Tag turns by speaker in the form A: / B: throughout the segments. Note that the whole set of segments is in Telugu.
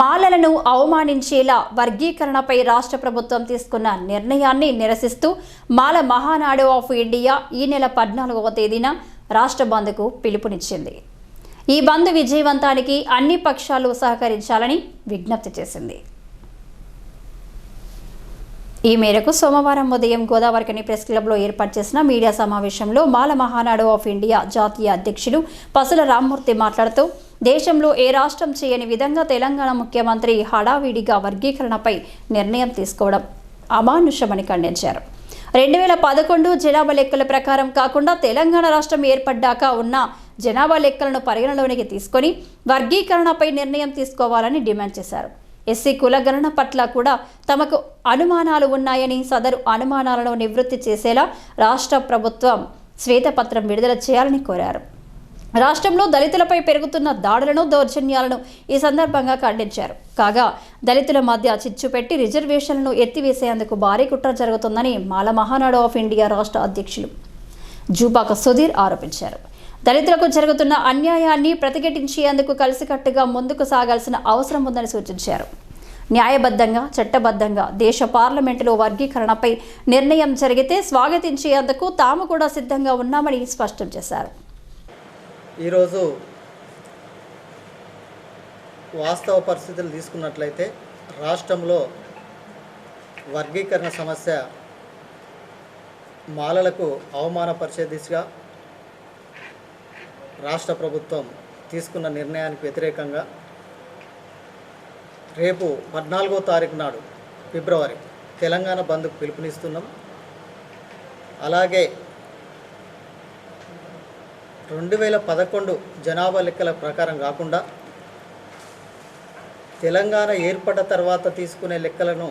A: మాలలను అవమానించేలా వర్గీకరణపై రాష్ట్ర ప్రభుత్వం తీసుకున్న నిర్ణయాన్ని నిరసిస్తూ మాల మహానాడు ఆఫ్ ఇండియా ఈ నెల పద్నాలుగవ తేదీన రాష్ట్ర బంద్కు పిలుపునిచ్చింది. ఈ బంద్ విజయవంతానికి అన్ని పక్షాలు సహకరించాలని విజ్ఞప్తి చేసింది. ఈ మేరకు సోమవారం ఉదయం గోదావరికని ప్రెస్ క్లబ్లో ఏర్పాటు చేసిన మీడియా సమావేశంలో మాల మహానాడు ఆఫ్ ఇండియా జాతీయ అధ్యక్షులు పసుల రామ్మూర్తి మాట్లాడుతూ దేశంలో ఏ రాష్ట్రం చేయని విధంగా తెలంగాణ ముఖ్యమంత్రి హడావిడిగా వర్గీకరణపై నిర్ణయం తీసుకోవడం అమానుషమని ఖండించారు. రెండు వేల పదకొండు జనాభా లెక్కల ప్రకారం కాకుండా తెలంగాణ రాష్ట్రం ఏర్పడ్డాక ఉన్న జనాభా లెక్కలను పరిగణలోనికి తీసుకొని వర్గీకరణపై నిర్ణయం తీసుకోవాలని డిమాండ్ చేశారు. ఎస్సీ కులగణన పట్ల కూడా తమకు అనుమానాలు ఉన్నాయని సదరు అనుమానాలను నివృత్తి చేసేలా రాష్ట్ర ప్రభుత్వం శ్వేతపత్రం విడుదల చేయాలని కోరారు. రాష్ట్రంలో దళితులపై పెరుగుతున్న దాడులను దౌర్జన్యాలను ఈ సందర్భంగా ఖండించారు. కాగా దళితుల మధ్య చిచ్చు పెట్టి రిజర్వేషన్లను ఎత్తివేసేందుకు భారీ కుట్ర జరుగుతుందని మాల మహానాడు ఆఫ్ ఇండియా రాష్ట్ర అధ్యక్షులు జూపాక సుధీర్ ఆరోపించారు. దళితులకు జరుగుతున్న అన్యాయాన్ని ప్రతిఘటించేందుకు కలిసికట్టుగా ముందుకు సాగాల్సిన అవసరం ఉందని సూచించారు. న్యాయబద్ధంగా చట్టబద్ధంగా దేశ పార్లమెంటులో వర్గీకరణపై నిర్ణయం జరిగితే స్వాగతించేందుకు తాము కూడా సిద్ధంగా ఉన్నామని స్పష్టం చేశారు.
B: ఈరోజు వాస్తవ పరిస్థితులు తీసుకున్నట్లయితే రాష్ట్రంలో వర్గీకరణ సమస్య మాలలకు అవమానపరిచే దిశగా రాష్ట్ర ప్రభుత్వం తీసుకున్న నిర్ణయానికి వ్యతిరేకంగా రేపు పద్నాలుగో తారీఖు నాడు ఫిబ్రవరి తెలంగాణ బంద్కు పిలుపునిస్తున్నాం. అలాగే రెండు వేల పదకొండు జనాభా లెక్కల ప్రకారం కాకుండా తెలంగాణ ఏర్పడ్డ తర్వాత తీసుకునే లెక్కలను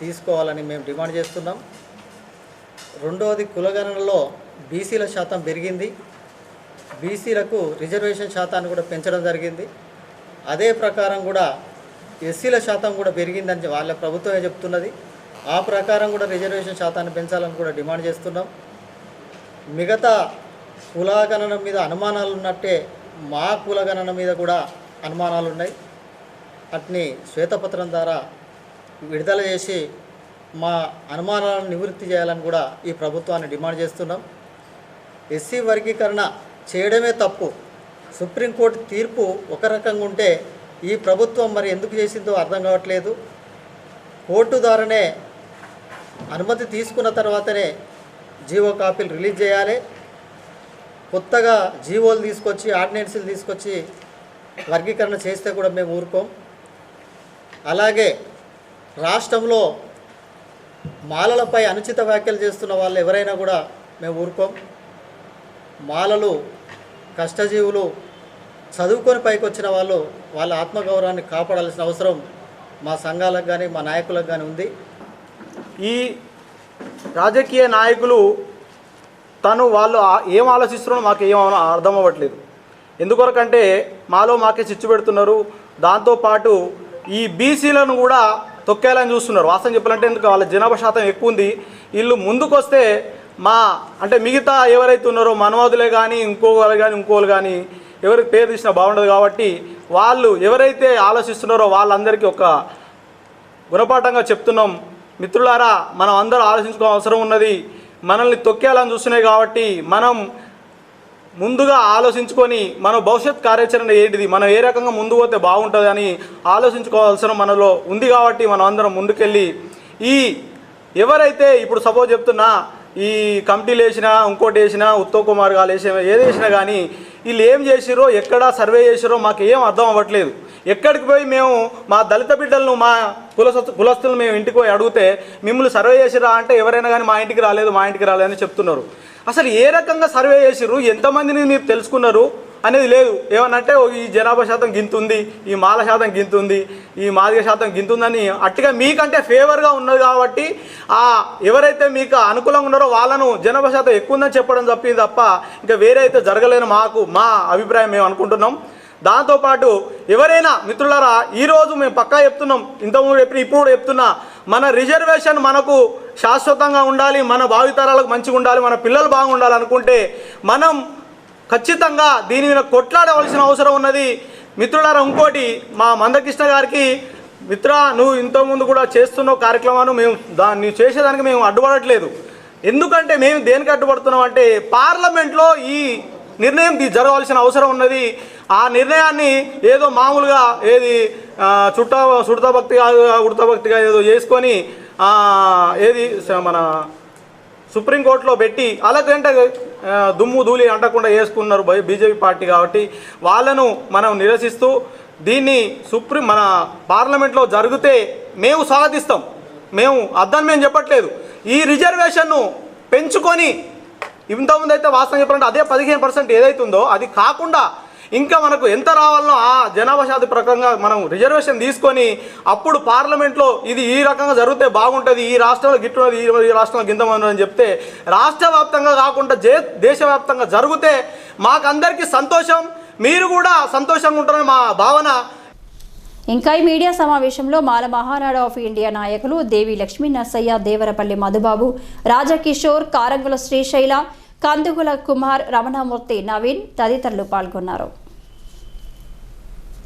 B: తీసుకోవాలని మేము డిమాండ్ చేస్తున్నాం. రెండవది కులగణనలో బీసీల శాతం పెరిగింది. బీసీలకు రిజర్వేషన్ శాతాన్ని కూడా పెంచడం జరిగింది. అదే ప్రకారం కూడా ఎస్సీల శాతం కూడా పెరిగిందని వాళ్ళ ప్రభుత్వమే చెప్తున్నది. ఆ ప్రకారం కూడా రిజర్వేషన్ శాతాన్ని పెంచాలని కూడా డిమాండ్ చేస్తున్నాం. మిగతా కులగణన మీద అనుమానాలు ఉన్నట్టే మా కులగణన మీద కూడా అనుమానాలు ఉన్నాయి అట్ని శ్వేతపత్రం ద్వారా విడుదల చేసి మా అనుమానాలను నివృత్తి చేయాలని కూడా ఈ ప్రభుత్వాన్ని డిమాండ్ చేస్తున్నాం. ఎస్సీ వర్గీకరణ చేయడమే తప్పు. సుప్రీంకోర్టు తీర్పు ఒక రకంగా ఉంటే ఈ ప్రభుత్వం మరి ఎందుకు చేసిందో అర్థం కావట్లేదు. కోర్టు ద్వారానే అనుమతి తీసుకున్న తర్వాతనే జీవో కాపీలు రిలీజ్ చేయాలి. కొత్తగా జీవోలు తీసుకొచ్చి ఆర్డినెన్స్లు తీసుకొచ్చి వర్గీకరణ చేస్తే కూడా మేము ఊరుకోం. అలాగే రాష్ట్రంలో మాలలపై అనుచిత వ్యాఖ్యలు చేస్తున్న వాళ్ళు ఎవరైనా కూడా మేము ఊరుకోం. మాలలు కష్టజీవులు చదువుకొని పైకి వచ్చిన వాళ్ళు వాళ్ళ ఆత్మగౌరవాన్ని కాపాడాల్సిన అవసరం మా సంఘాలకు కానీ మా నాయకులకు కానీ ఉంది.
C: ఈ రాజకీయ నాయకులు తను వాళ్ళు ఏం ఆలోచిస్తున్నారో మాకు ఏం అర్థం అవ్వట్లేదు. ఎందుకొరకంటే మాలో మాకే చిచ్చు పెడుతున్నారు. దాంతోపాటు ఈ బీసీలను కూడా తొక్కేయాలని చూస్తున్నారు. వాస్తవం చెప్పాలంటే ఎందుకు? వాళ్ళ జనాభా శాతం ఎక్కువ ఉంది. వీళ్ళు ముందుకొస్తే మా అంటే మిగతా ఎవరైతే ఉన్నారో మనవాదులే కానీ ఇంకోవాలి కానీ ఇంకోళ్ళు కానీ ఎవరికి పేరు తీసినా బాగుండదు కాబట్టి వాళ్ళు ఎవరైతే ఆలోచిస్తున్నారో వాళ్ళందరికీ ఒక గుణపాఠంగా చెప్తున్నాం. మిత్రులారా మనం అందరూ ఆలోచించుకోవాల్సిన అవసరం ఉన్నది. మనల్ని తొక్కేయాలని చూస్తున్నాయి కాబట్టి మనం ముందుగా ఆలోచించుకొని మన భవిష్యత్ కార్యాచరణ ఏంటిది? మనం ఏ రకంగా ముందు పోతే బాగుంటుంది అని ఆలోచించుకోవాల్సిన మనలో ఉంది కాబట్టి మనం అందరం ముందుకెళ్ళి ఈ ఎవరైతే ఇప్పుడు సపోజ్ చెప్తున్నా ఈ కమిటీలు వేసినా ఇంకోటి వేసినా ఉత్తమ్ కుమార్ గారు వేసిన ఏది వేసినా కానీ వీళ్ళు ఏం చేసిరో ఎక్కడ సర్వే చేసిరో మాకు ఏం అర్థం అవ్వట్లేదు. ఎక్కడికి పోయి మేము మా దళిత బిడ్డలను మా కులస కులస్తులను మేము ఇంటికి పోయి అడిగితే మిమ్మల్ని సర్వే చేసిరా అంటే ఎవరైనా కానీ మా ఇంటికి రాలేదు మా ఇంటికి రాలేదని చెప్తున్నారు. అసలు ఏ రకంగా సర్వే చేసిర్రు? ఎంతమందిని మీరు తెలుసుకున్నారు అనేది లేదు. ఏమనంటే ఈ జనాభా శాతం గింతుంది ఈ మాల శాతం గింతుంది ఈ మాదిగ శాతం గింతుందని అట్టిగా మీకంటే ఫేవర్గా ఉన్నది కాబట్టి ఆ ఎవరైతే మీకు అనుకూలంగా ఉన్నారో వాళ్ళను జనాభా శాతం ఎక్కువ ఉందని చెప్పడం తప్పింది తప్ప ఇంకా వేరే అయితే జరగలేని మాకు మా అభిప్రాయం మేము అనుకుంటున్నాం. దాంతోపాటు ఎవరైనా మిత్రులారా ఈరోజు మేము పక్కా చెప్తున్నాం ఇంతకుముందు చెప్పిన ఇప్పుడు చెప్తున్నా మన రిజర్వేషన్ మనకు శాశ్వతంగా ఉండాలి మన భావితరాలకు మంచిగా ఉండాలి మన పిల్లలు బాగుండాలనుకుంటే మనం ఖచ్చితంగా దీని మీద కొట్లాడవలసిన అవసరం ఉన్నది. మిత్రులారా ఇంకోటి మా మందకృష్ణ గారికి మిత్ర నువ్వు ఇంతకుముందు కూడా చేస్తున్న కార్యక్రమాన్ని మేము దాన్ని నువ్వు చేసేదానికి మేము అడ్డుపడట్లేదు. ఎందుకంటే మేము దేనికి అడ్డుపడుతున్నాం అంటే పార్లమెంట్లో ఈ నిర్ణయం జరగవలసిన అవసరం ఉన్నది. ఆ నిర్ణయాన్ని ఏదో మామూలుగా ఏది ఆ, చుట్ట చుడతా భక్తిగా ఉడతా భక్తిగా ఏదో చేసుకొని ఏది మన సుప్రీంకోర్టులో పెట్టి అలాగంటే దుమ్ము ధూళి అంటకుండా వేసుకున్నారు బీజేపీ పార్టీ కాబట్టి వాళ్ళను మనం నిరసిస్తూ దీన్ని సుప్రీం మన పార్లమెంట్లో జరిగితే మేము స్వాగతిస్తాం మేము అద్దని మేము చెప్పట్లేదు. ఈ రిజర్వేషన్ను పెంచుకొని ఇంతకుముందు అయితే వాస్తవం చెప్పాలంటే అదే పదిహేను పర్సెంట్ ఏదైతుందో అది కాకుండా ఇంకా మనకు ఎంత రావాలనో ఆ జనాభా శాతం ప్రకారంగా మనం రిజర్వేషన్ తీసుకొని అప్పుడు పార్లమెంట్లో ఇది ఈ రకంగా జరిగితే బాగుంటుంది ఈ రాష్ట్రంలో గిట్టున్నది ఈ ఈ రాష్ట్రంలో గింతమని అని చెప్తే రాష్ట్ర వ్యాప్తంగా కాకుండా జే దేశవ్యాప్తంగా జరిగితే మాకందరికీ సంతోషం మీరు కూడా సంతోషంగా ఉంటారని మా భావన.
A: ఇంకా ఈ మీడియా సమావేశంలో మాల మహానాడు ఆఫ్ ఇండియా నాయకులు దేవి లక్ష్మీ నరసయ్య దేవరపల్లి మధుబాబు రాజకిషోర్ కారంగుల శ్రీశైల కందుగుల కుమార్ రమణమూర్తి నవీన్ తదితరులు పాల్గొన్నారు.